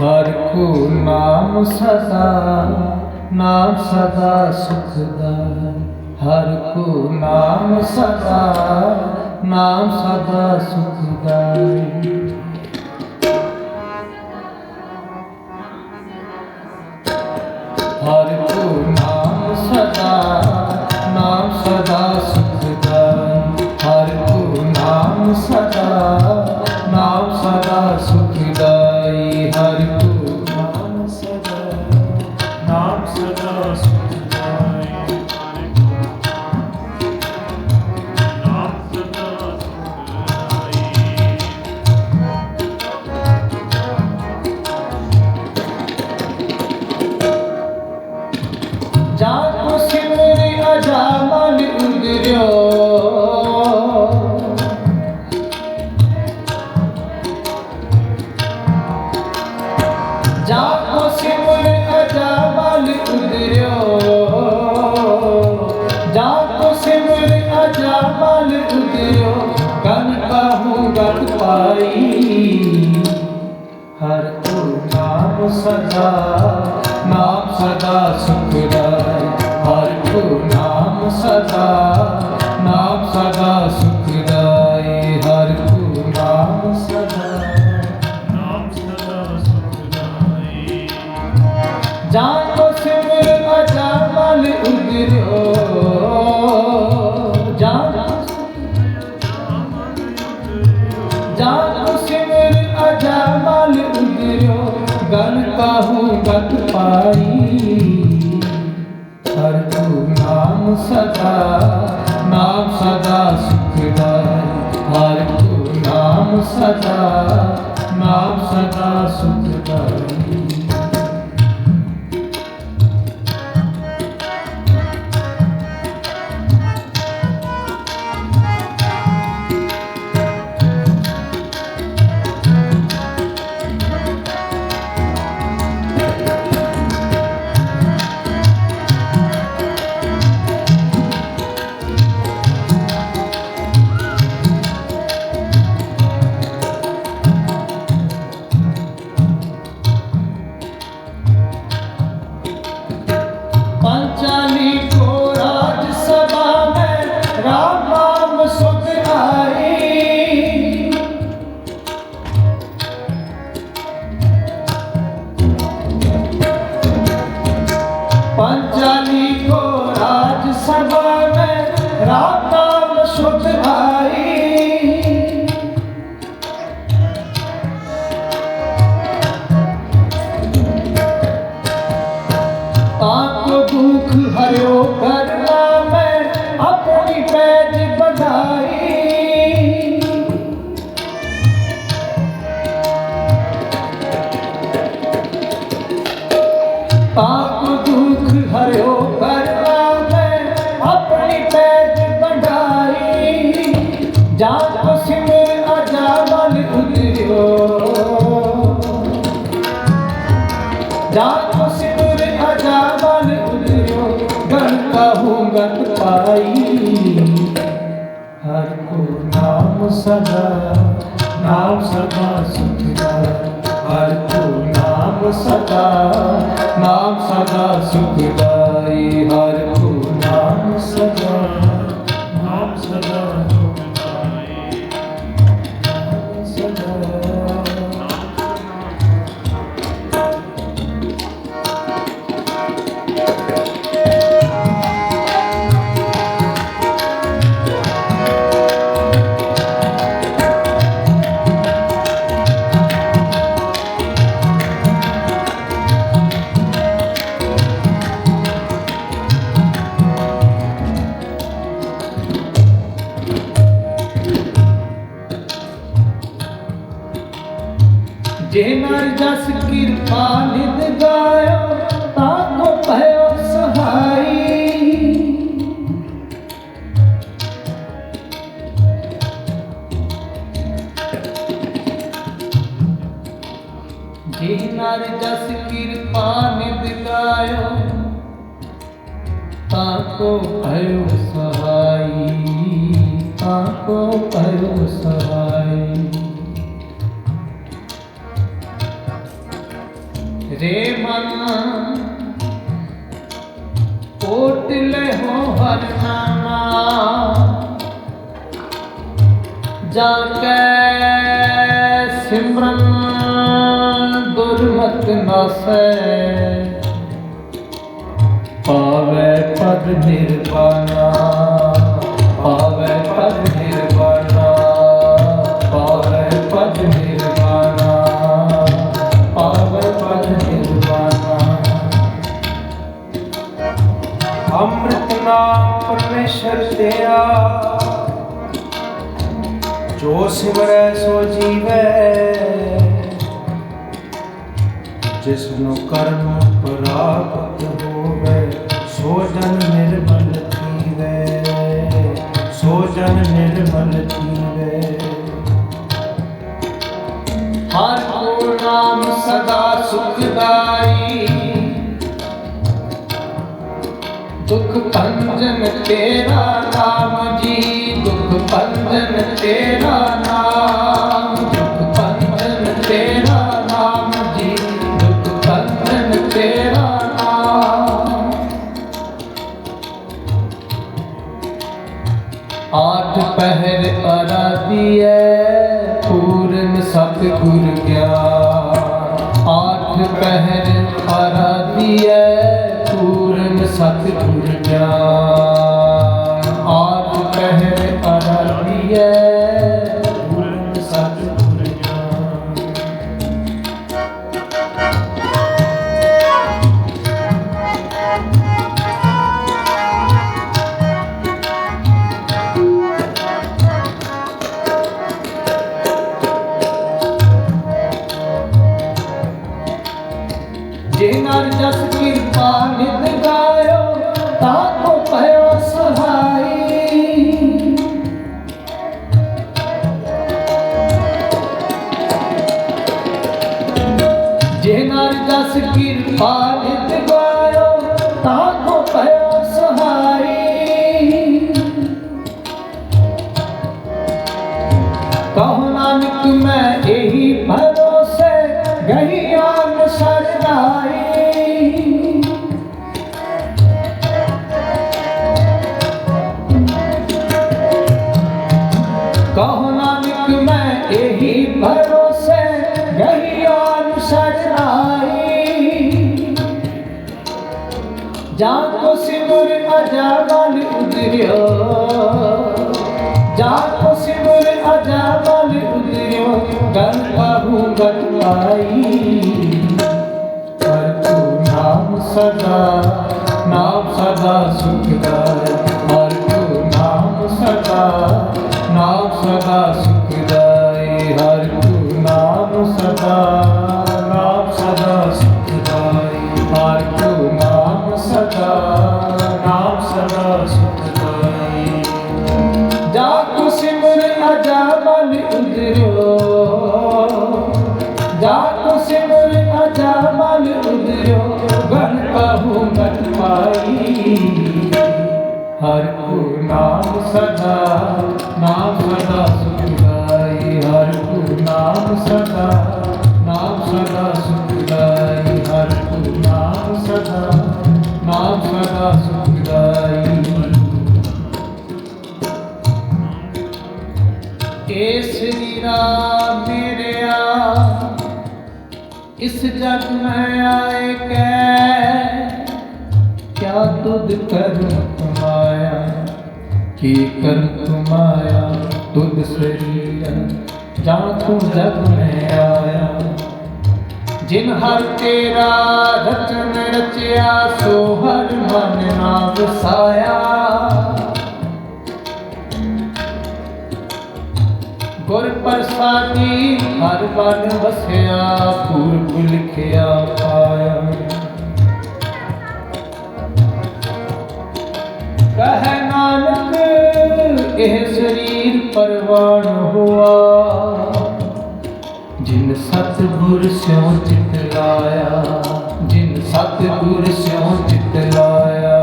ਹਰ ਕੋ ਨਾਮ ਸਦਾ ਨਾਮ ਸਦਾ ਸੁਖਦਾ ਹਰ ਕੋ ਨਾਮ ਸਦਾ ਨਾਮ ਸਦਾ ਸੁਖਦਾ 자 ਪਾਈ ਹਰ ਕੋ ਨਾਮ ਸਦਾ ਨਾਮ ਸਦਾ ਸੁਖਦਾ ਹਰ ਕੋ ਨਾਮ ਸਦਾ ਨਾਮ ਸਦਾ ਸੁਖਦਾਈ ਹਰ ਕੋ ਜਸ ਕਿਰਪਾ ਨਿਦ ਗਾਇਓ ਤਾਕੋ ਸਹਾਈ। ਜੇ ਨਰ ਜਸ ਤਾਕੋ ਭਇਓ ਸਹਾਈ। ਤਾਕੋ ਭਇਓ ਸਹਾਈ। ਜੇ ਮਨ। ਓਟ ਲੈ ਹੋ ਹਰ ਨਾਮਾ ਜਾ ਕੇ ਸਿਮਰਨ ਦੁਰਮਤ ਨਾਸੈ। ਪਾਵੇ ਪਦ ਨਿਰਵਾਣਾ ਅੰਮ੍ਰਿਤ ਪਰਮੇਸ਼ਰ ਤੇਰਾ। ਜੋ ਸਿਮਰੈ, ਸੋ ਜੀਵੈ। ਜਿਸ ਨੂੰ ਕਰਮ ਪ੍ਰਾਪਤ ਹੋਵੇ, ਸੋ ਜਨ ਨਿਰਮਲ ਜੀਵੈ। ਸੋ ਜਨ ਨਿਰਮਲ ਜੀਵੈ। ਹਰ ਕੋ ਨਾਮ ਸਦਾ ਸੁਖਦਾਈ ਦੁਖ ਭੰਜਨ ਤੇਰਾ ਨਾਮ ਜੀ, ਦੁਖ ਭੰਜਨ ਤੇਰਾ ਨਾਮ। ਦੁਖ ਭੰਜਨ ਤੇਰਾ ਨਾਮ ਜੀ, ਦੁਖ ਭੰਜਨ ਤੇਰਾ ਨਾਮ। ਆਠ ਪਹਿਰ ਅਰਾਧੀਐ ਪੂਰਨ ਸਤਿਗੁਰ ਗਿਆਨ ਆਠ ਪਹਿਰ ਅਰਾਧੀਐ ਸਤਿਗੁਰ ਕਹੋ ਨਾਨਕ ਸਦਾ ਨਾਮ ਸਦਾ ਸੁਖਦਾਇ ਹਰ ਸਦਾ ਸੁਖਦਾਈ। ਏ ਸ੍ਰੀ ਮੇਰਿਆ, ਇਸ ਜਗ ਮੈਂ ਆਏ ਕੈ। ਕਿਆ ਤੁਧ ਕਰਮ ਕਮਾਇਆ, ਕੀ ਕਰਮ ਕਮਾਇਆ ਤੁਧ ਸਰੀਰ। ਜਾਂ ਤੂੰ ਜਗ ਮੈਂ ਆਇਆ। ਜਿਨ ਹਰ ਤੇਰਾ ਰਚਨ ਰਚਿਆ, ਸੋ ਹਰ ਮਨ ਨਾ ਵਸਾਇਆ ਗੁਰ ਪ੍ਰਸਾਦੀ ਹਰ ਬਨ ਵਸਿਆ ਪੂਰਬ ਲਿਖਿਆ ਪਾਇਆ। ਕਹੈ ਨਾਨਕ, ਇਹ ਸਰੀਰ ਪਰਵਾਨ ਹੋਆ। ਜਿਨ ਸਤਿਗੁਰ ਸਿਉ ਚਿਤ ਲਾਇਆ, ਜਿਨ ਸਤਿਗੁਰ ਸਿਉ ਚਿਤ ਲਾਇਆ,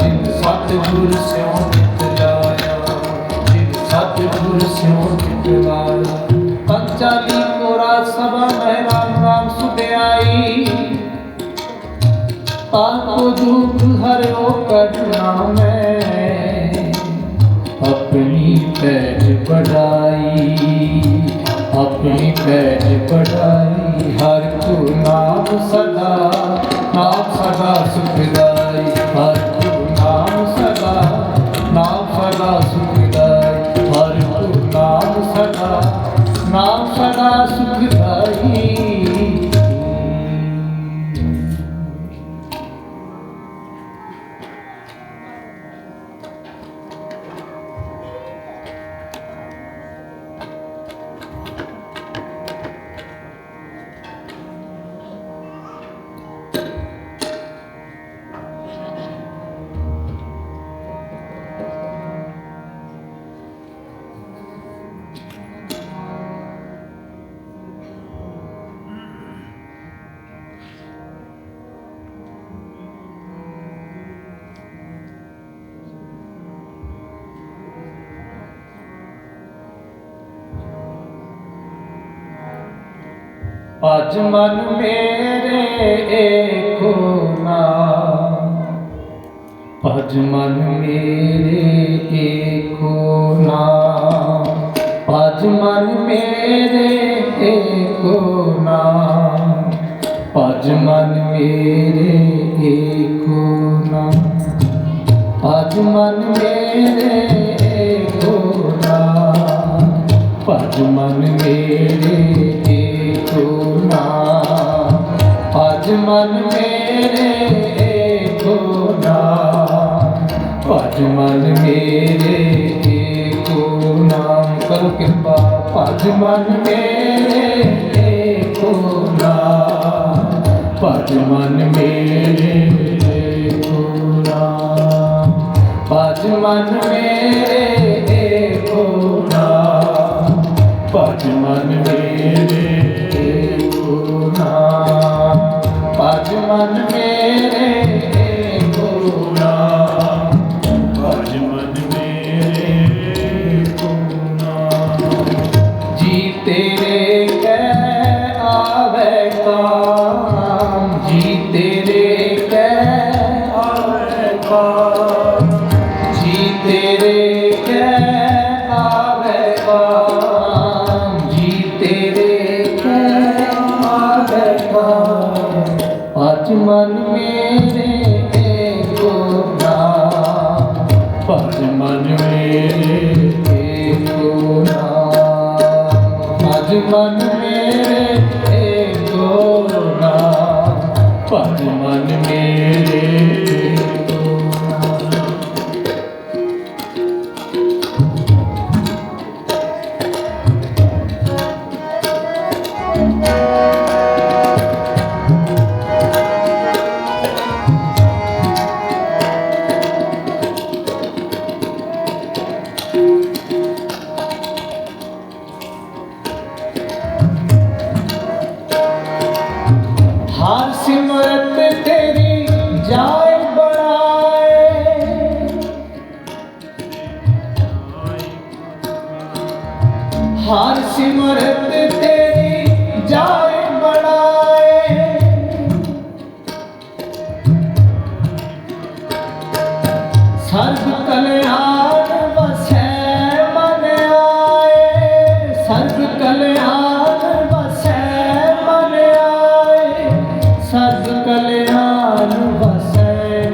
ਜਿਨ ਸਤਿਗੁਰ ਸਿਉ ਚਿਤ ਲਾਇਆ, ਜਿਨ ਸਤਿਗੁਰ ਸਿਉ ਚਿਤ ਲਾਇਆ। ਪੰਚਾਲੀ ਕੋਰਾ ਸਭਾ ਮਹਿ ਰਾਮ ਰਾਮ ਸੁਧਿਆਈ। ਪਾਪੋ ਦੁਖ ਹਰਿਓ ਕਰਨਾ ਮੈਂ ਆਪਣੀ ਪੈਜ ਬੜਾਈ ਆਪਣੀ ਪੈਜ ਬੜਾਈ ਹਰ ਤੂੰ ਨਾਮ ਸਦਾ ਨਾਮ ਸਦਾ ਸੁਖਦਾਈ ਹਰ ਅਜ ਮਨ ਮੇਰੇ ਏਕੋ ਨਾਮ ਅਜ ਮਨ ਮੇਰੇ ਏਕੋ ਨਾਮ ਅਜ ਮਨ ਮੇਰੇ ਏਕੋ ਨਾਮ ਅਜ ਮਨ ਮਨ ਮੇਰੇ ਏਕੋ ਨਾਮ ਭਜ ਮਨ ਮੇਰੇ ਏਕੋ ਨਾਮ, ਕਰੋ ਕਿਰਪਾ ਭਜ ਮਨ ਮੇਰੇ ਏਕੋ ਨਾਮ ਭਜ ਮਨ ਮੇਰੇ ਏਕੋ ਨਾਮ ਭਜ ਮਨ ਮੇਰੇ ਏਕੋ ਨਾਮ ਭਜ ਮਨ ਮੇਰੇ ਭਜ ਮਨ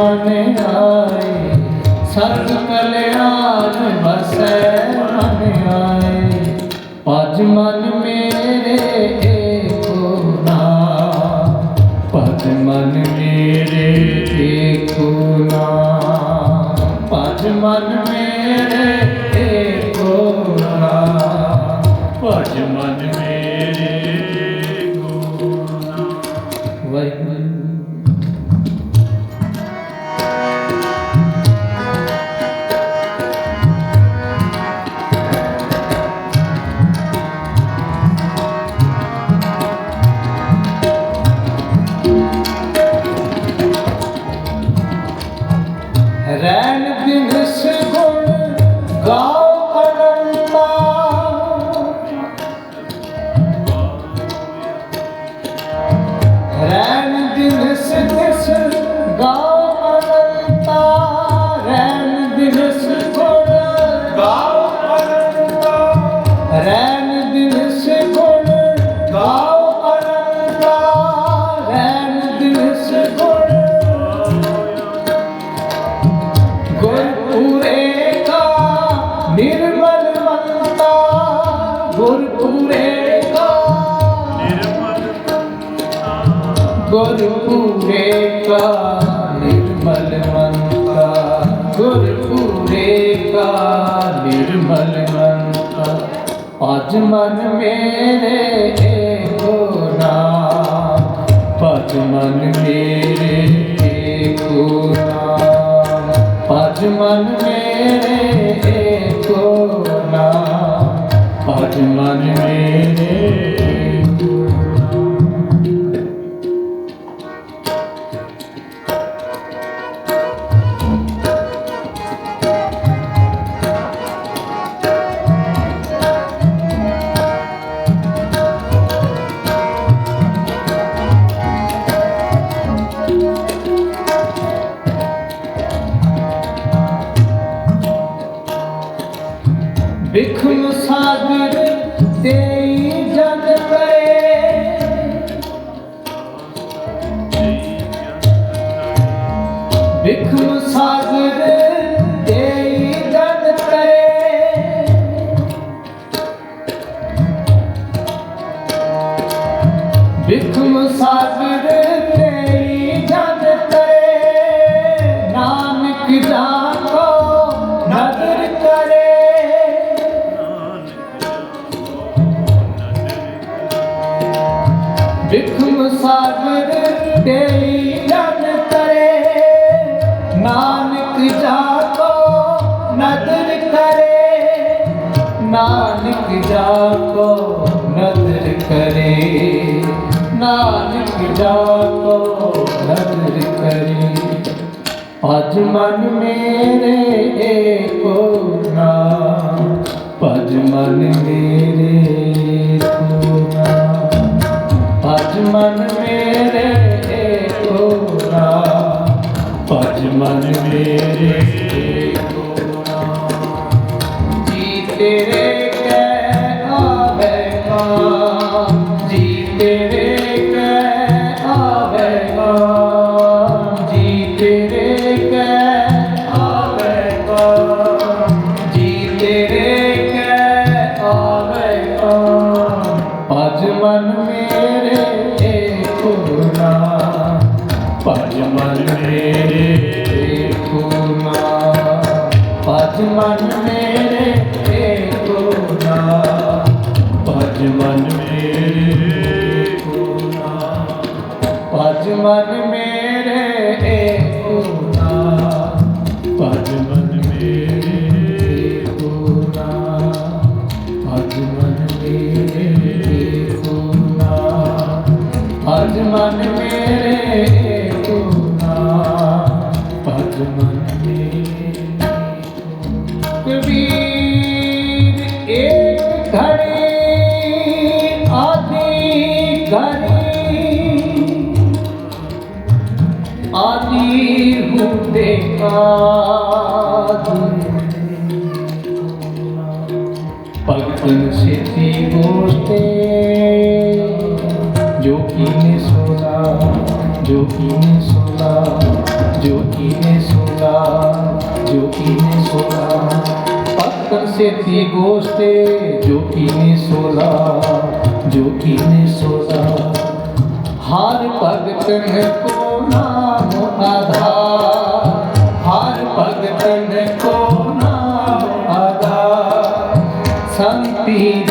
ਮਨ ਆਏ। ਸਰਬ ਕਲਿਆਣ ਵਸੈ ਮਨ ਆਏ। ਪਜ ਮਨ ਮੇਰੇ ਏਕੋ ਨਾਮ। ਭਜ ਮਨ ਮੇਰੇ ਏਕੋ ਨਾਮ। ਭਜ ਮਨ ਮੇਰੇ ਏਕੋ ਨਾਮ। ਭਜ ਗੁਰਪੂਰੇ ਕਾ ਨਿਰਮਲ ਮਨ ਕਾ ਗੁਰਪੂਰੇ ਕਾ ਨਿਰਮਲ ਮਨ ਕਾ ਅਜ ਮਨ ਮੇਰੇ ਏਕੋ ਨਾਮ ਭਜ ਮਨ ਮੇਰੇ ਏਕੋ ਨਾਮ ਭਜ ਮਨ ਮੇਰੇ ਏਕੋ ਨਾਮ ਭਜ ਮਨ ਮੇਰੇ day. ਸਾਗਰ ਜਨ ਕਰੇ ਨਾਨਕ ਜਾਕੋ ਨਦਰ ਕਰੇ, ਨਾਨਕ ਜਾਕੋ ਨਦਰ ਕਰੇ, ਨਾਨਕ ਜਾਕੋ ਨਦਰ ਕਰੇ। ਅਜ ਮਨ ਮੇਰੇ ਏਕੋ ਨਾਮ ਭਜ ਮਨ ਮੇਰੇ ਏਕੋ ਨਾਮ ਭਜ ਮਨ ਮੇਰੇ को ना मन मेरे को ना जी ਭਜ ਮਨ ਮੇਰੇ ਏਕੋ ਭਜ ਮਨ ਮੇਰੇ ਕਬੀਰ ਇੱਕ ਘੜੀ, ਆਦੀ ਘੜੀ। ਆਦੀ ਹੁੰਦੇ ਭਗਤਨ सोला पत्थर से थी गोश्ते जो कीने सोला जो कीने सोला हार पग तन को नाम आधार हार पग तन को नाम आधार संती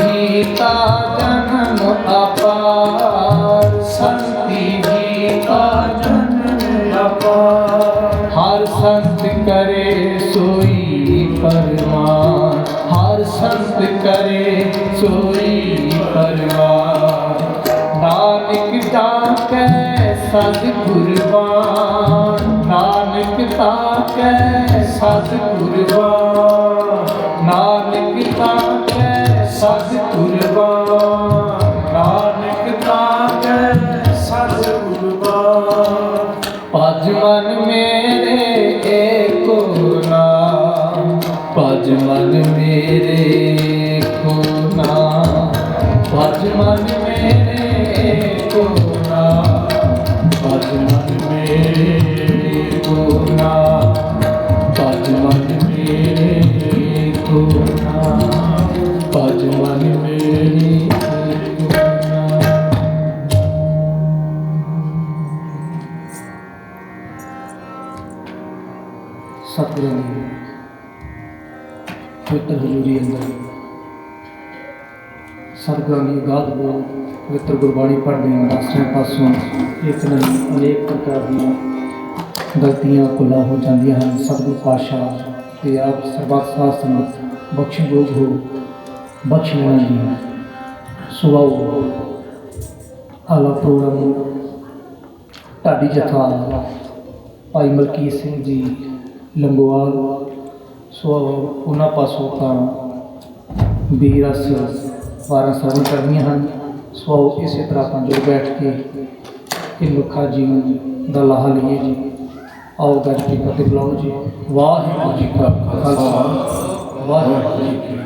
ਭਜ ਮਨ ਮੇਰੇ ਏਕੋ ਨਾਮ ਭਜ ਮਨ ਮੇਰੇ ਏਕੋ ਗੁਰਬਾਣੀ ਪੜ੍ਹਦੇ ਹਾਂ, ਰਾਸਟਰਾਂ ਪਾਸੋਂ। ਇੱਕ ਨਹੀਂ ਅਨੇਕ ਪ੍ਰਕਾਰ ਦੀਆਂ ਗਲਤੀਆਂ, ਭੁੱਲਾਂ ਹੋ ਜਾਂਦੀਆਂ ਹਨ। ਸਤਿਗੁਰ ਪਾਤਸ਼ਾਹ ਤੇ ਆਪ ਸਰਬੱਤ ਸਾਧ ਸੰਗਤ ਬਖਸ਼ਯੋਗ ਹੋ, ਬਖਸ਼ ਜੀ। ਸੁਭਾਉ ਆਲਾ ਪ੍ਰੋਗਰਾਮ, ਢਾਡੀ ਜਥਾ, ਭਾਈ ਮਲਕੀਤ ਸਿੰਘ ਜੀ ਲੰਗੋਵਾਲ ਸੋ ਉਹਨਾਂ ਪਾਸੋਂ ਤਾਂ ਵੀਰ ਅਸ ਵਾਰਾਂ ਸਾਰੀਆਂ ਕਰਨੀਆਂ ਹਨ। ਸੋ ਇਸੇ ਤਰ੍ਹਾਂ ਆਪਾਂ ਜੁੜ ਬੈਠ ਕੇ ਇਹ ਮਨੁੱਖਾ ਜੀਵਨ ਦਾ ਲਾਹਾ ਲਈਏ ਜੀ। ਆਓ ਗੱਜ ਕੇ ਫਤਿਹ ਬੁਲਾਓ ਜੀ। ਵਾਹਿਗੁਰੂ ਜੀ ਕਾ ਖਾਲਸਾ। ਵਾਹਿਗੁਰੂ ਜੀ ਕੀ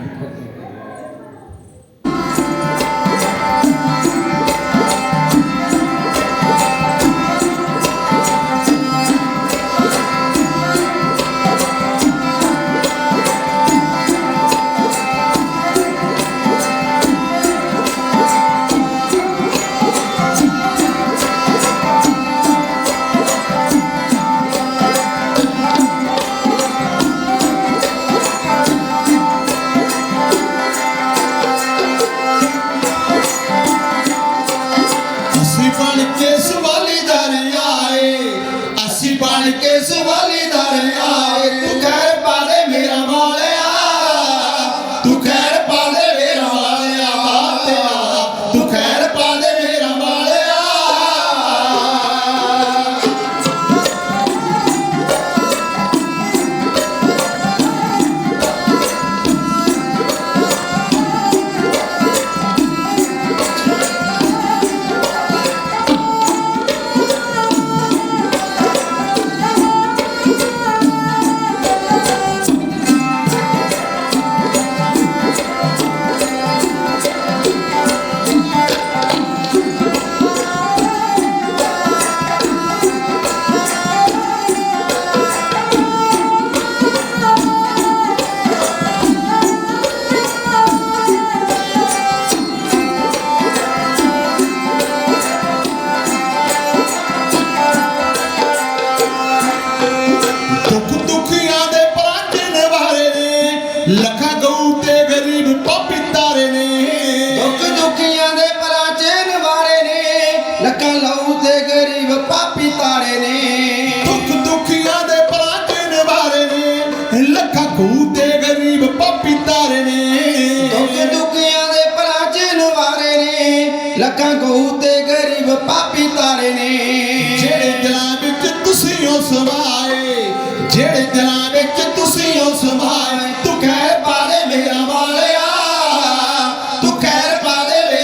culto